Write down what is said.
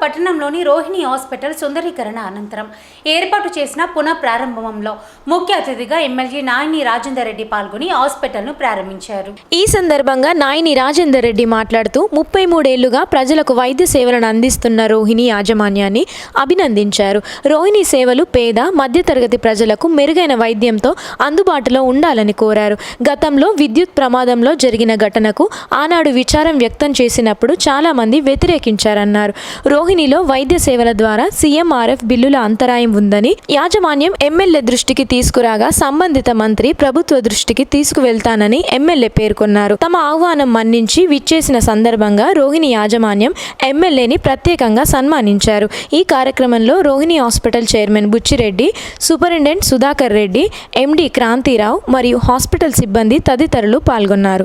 పట్టణంలోని రోహిణి హాస్పిటల్ సుందరీకరణ అనంతరం ఏర్పాటు చేసిన పునః ప్రారంభంలో ముఖ్య అతిథిగా ఎమ్మెల్యే నాయని రాజేందర్ రెడ్డి పాల్గొని హాస్పిటల్ను ప్రారంభించారు. ఈ సందర్భంగా నాయని రాజేందర్ రెడ్డి మాట్లాడుతూ ముప్పై మూడేళ్ళుగా ప్రజలకు వైద్య సేవలను అందిస్తున్న రోహిణి యాజమాన్యాన్ని అభినందించారు. రోహిణి సేవలు పేద మధ్యతరగతి ప్రజలకు మెరుగైన వైద్యంతో అందుబాటులో ఉండాలని కోరారు. గతంలో విద్యుత్ ప్రమాదంలో జరిగిన ఘటనకు ఆనాడు విచారం వ్యక్తం చేసినప్పుడు చాలామంది వ్యతిరేకించారన్నారు. రోహిణిలో వైద్య సేవల ద్వారా సీఎంఆర్ఎఫ్ బిల్లుల అంతరాయం ఉందని యాజమాన్యం ఎమ్మెల్యే దృష్టికి తీసుకురాగా సంబంధిత మంత్రి ప్రభుత్వ దృష్టికి తీసుకువెళ్తానని ఎమ్మెల్యే పేర్కొన్నారు. తమ ఆహ్వానం మన్నించి విచ్చేసిన సందర్భంగా రోహిణి యాజమాన్యం ఎమ్మెల్యేని ప్రత్యేకంగా సన్మానించారు. ఈ కార్యక్రమంలో Rohini hospital chairman Buchireddy superintendent Sudhakar Reddy MD Krantirao మరియు హాస్పిటల్ సిబ్బంది తదితరులు పాల్గొన్నారు.